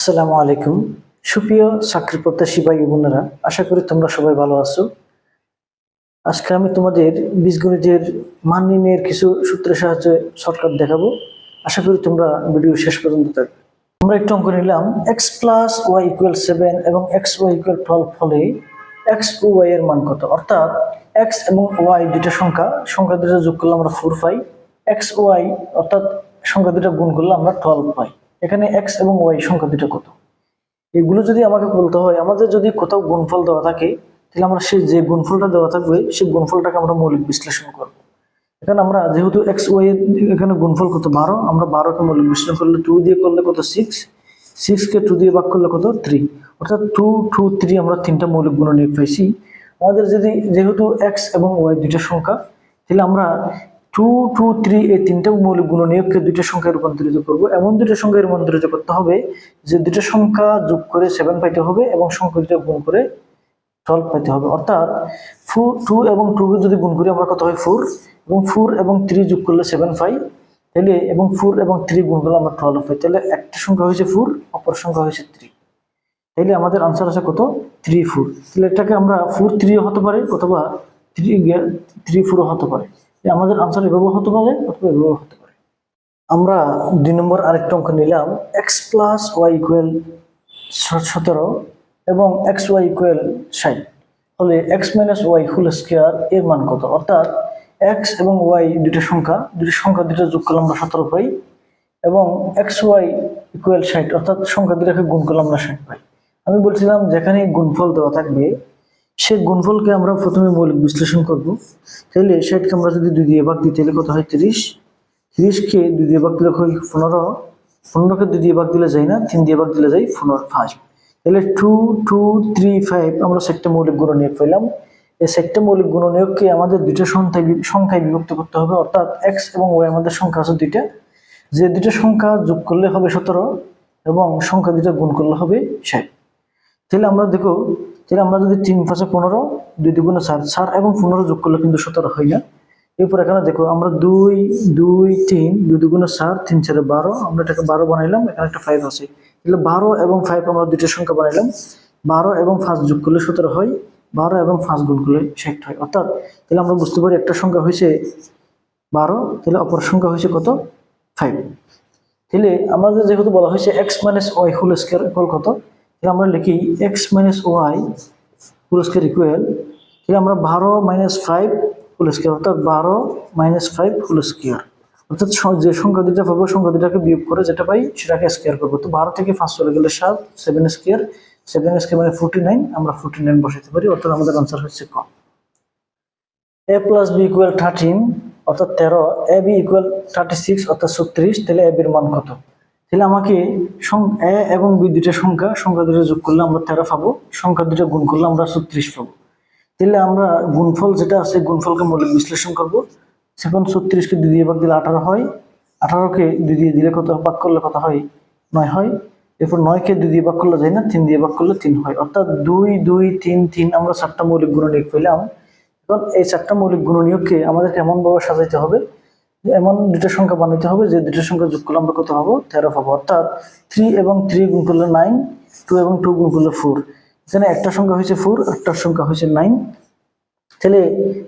আসসালামু আলাইকুম। সুপ্রিয় চাকরি প্রত্যাশী ভাই বোনেরা, আশা করি তোমরা সবাই ভালো আছো। আজকে আমি তোমাদের বীজগণিতের মান নির্ণয়ের কিছু সূত্রের সাহায্যে শর্টকাট দেখাবো। আশা করি তোমরা ভিডিও শেষ পর্যন্ত থাকবে। আমরা একটু অঙ্ক নিলাম। X plus y equal seven এবং এক্স ওয়াই ইকুয়াল টুয়েলভ হলে এক্স ও ওয়াই এর মান কত? অর্থাৎ এক্স এবং ওয়াই দুইটা সংখ্যা সংখ্যা দুটো যোগ করলে আমরা ফোর পাই। এক্স ওয়াই অর্থাৎ সংখ্যা দুটো গুণ করলে আমরা টুয়েলভ পাই। এখানে এক্স এবং ওয়াই সংখ্যা দুটো কত? এগুলো যদি আমাকে বলতে হয়, আমাদের যদি কোথাও গুণফল দেওয়া থাকে, তাহলে আমরা সেই যে গুণফলটা দেওয়া থাকবে, সেই গুণফলটাকে আমরা মৌলিক বিশ্লেষণ করব। এখানে আমরা যেহেতু এক্স ওয়াই এখানে গুণফল কত? বারো। আমরা বারোকে মৌলিক বিশ্লেষণ করলে টু দিয়ে করলে কত? সিক্স সিক্সকে টু দিয়ে ভাগ করলে কত? থ্রি অর্থাৎ টু টু থ্রি আমরা তিনটা মৌলিক গুণ নিয়োগ পাইছি। আমাদের যদি যেহেতু এক্স এবং ওয়াই দুইটা সংখ্যা, তাহলে আমরা টু টু থ্রি এই তিনটা মৌলিক গুণ নিয়োগকে দুইটা সংখ্যায় রূপান্তরিত করব। এমন দুইটা সংখ্যায় রূপান্তরিত করতে হবে যে দুইটা সংখ্যা যোগ করে সেভেন পাইতে হবে এবং সংখ্যা দুটো গুণ করে টুয়েলভ পাইতে হবে। অর্থাৎ ফোর টু এবং টু যদি গুণ করি আমরা কত হয়? ফোর এবং ফোর এবং থ্রি যোগ করলে সেভেন পাই। তাহলে এবং ফোর এবং থ্রি গুণ করলে আমরা টুয়েলভ পাই। তাহলে একটা সংখ্যা হয়েছে ফোর অপর সংখ্যা হয়েছে থ্রি তাইলে আমাদের আনসার আছে কত? থ্রি ফোর তাহলে এটাকে আমরা ফোর থ্রিও হতে পারে অথবা থ্রি থ্রি ফোরও হতে পারে। আমাদের আনসার এভাবে হতে পারে অথবা এভাবে হতে পারে। আমরা দুই নম্বর আরেকটা অঙ্ক নিলাম এক্স প্লাস ওয়াই ইকুয়াল সতেরো এবং এক্স ওয়াই ইকুয়াল ষাট। হলে x minus y whole square এর মান কত? অর্থাৎ এক্স এবং ওয়াই দুটো সংখ্যা দুটো সংখ্যা দুটো যোগ করলে আমরা সতেরো পাই এবং এক্স ওয়াই ইকুয়াল ষাট, অর্থাৎ সংখ্যা দুটাকে গুণ করলে আমরা ষাট পাই। আমি বলছিলাম যেখানে গুণফল দেওয়া থাকবে সে গুণফলকে আমরা প্রথমে মৌলিক বিশ্লেষণ করব। তাহলে ষাটকে আমরা যদি দুই দিয়ে ভাগ দিই, তাহলে কত হয়? তিরিশ। তিরিশকে দুই দিয়ে ভাগ দিলে হয় পনেরো। পনেরোকে দুই দিয়ে ভাগ দিলে যায় না, তিন দিয়ে ভাগ দিলে যায় পনেরো ফাইভ তাহলে টু টু থ্রি ফাইভ আমরা সেটটা মৌলিক গুণ নিয়োগ পেলাম। এই সেটটা মৌলিক গুণ নিয়োগকে আমাদের দুইটা সংখ্যায় সংখ্যায় বিভক্ত করতে হবে, অর্থাৎ এক্স এবং ওয়াই আমাদের সংখ্যা আছে দুইটা। যে দুটো সংখ্যা যোগ করলে হবে সতেরো এবং সংখ্যা দুইটা গুণ করলে হবে ষাট। তাহলে আমরা দেখো তাহলে আমরা যদি তিন পাঁচে পনেরো, দুই দুগুণে চার চার এবং পনেরো যোগ করলে কিন্তু সতেরো হয় না। এরপর এখানে দেখো, আমরা দুই দুই, তিন, দুই দুগুণে চার, তিন চারে বারো, আমরা এটাকে বারো বানাইলাম, এখানে একটা ফাইভ আছে। তাহলে বারো এবং ফাইভ আমরা দুইটা সংখ্যা বানাইলাম। বারো এবং পাঁচ যোগ করলে সতেরো হয়, বারো এবং পাঁচ গুণ করলে ষাট হয়। অর্থাৎ, তাহলে আমরা বুঝতে পারি একটা সংখ্যা হয়েছে বারো, তাহলে অপর সংখ্যা হয়েছে কত? ফাইভ তাহলে আমাদের যেহেতু বলা হয়েছে x minus y whole square কত? তাহলে আমরা লিখি x minus y whole square equal তাহলে আমরা বারো মাইনাস ফাইভ হোল স্কোয়ার অর্থাৎ বারো মাইনাস ফাইভ হোল স্কোয়ার অর্থাৎ যে সংখ্যা দুটা পাবো, সংখ্যা দুটাকে বিয়োগ করে যেটা পাই সেটাকে স্কোয়ার করব। তো বারো থেকে পাঁচ চলে গেলে সাত সেভেন স্কোয়ার সেভেন স্কোয়ার মানে ফোর্টি নাইন আমরা ফোর্টি নাইন বসাতে পারি, অর্থাৎ আমাদের আনসার হচ্ছে কম a plus b equal thirteen অর্থাৎ তেরো a b equal thirty six অর্থাৎ ছত্রিশ, তাহলে এ বির মান কত? তাহলে আমাকে এ এবং বি দুইটা সংখ্যা সংখ্যা দুটো যোগ করলে আমরা তেরো পাবো, সংখ্যা দুটো গুণ করলে আমরা ছত্রিশ পাবো। তাহলে আমরা গুণফল যেটা আছে, গুণফলকে মৌলিক বিশ্লেষণ করব। সেখানে ছত্রিশকে দুই দিয়ে ভাগ দিলে আঠারো হয়। আঠারোকে দুই দিয়ে দিলে কত, ভাগ করলে কত হয়? নয় হয়। এরপর নয়কে দুই দিয়ে ভাগ করলে যায় না, তিন দিয়ে ভাগ করলে তিন হয়। অর্থাৎ দুই দুই, তিন তিন আমরা চারটা মৌলিক গুণ নিয়োগ পেলাম। এখন এই চারটা মৌলিক গুণ নিয়োগকে আমাদেরকে এমনভাবে সাজাইতে হবে এমন দুটো সংখ্যা বানাইতে হবে, যে দুটো সংখ্যা যোগ করলে আমরা কত পাবো? তেরো পাবো। অর্থাৎ থ্রি এবং থ্রি গুণ করলে নাইন টু এবং টু গুণ করলে ফোর এখানে একটা সংখ্যা হয়েছে ফোর একটার সংখ্যা হয়েছে নাইন তাহলে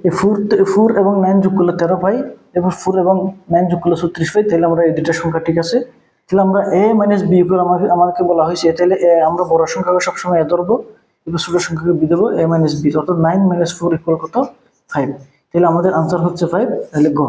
এই ফোর ফোর এবং নাইন যোগ করলে তেরো পাই, এবার ফোর এবং নাইন যোগ করলে ছত্রিশ পাই, তাহলে আমরা এই দুটা সংখ্যা ঠিক আছে। তাহলে আমরা এ মাইনাস বি করে আমাকে আমাকে বলা হয়েছে, তাহলে এ আমরা বড় সংখ্যাকে সবসময় এ ধরবো, এবার ছোট সংখ্যাকে বি দেবো এ মাইনাস বি অর্থাৎ নাইন মাইনাস ফোর ইকুয়াল কত? ফাইভ তাহলে আমাদের আনসার হচ্ছে ফাইভ তাহলে গ।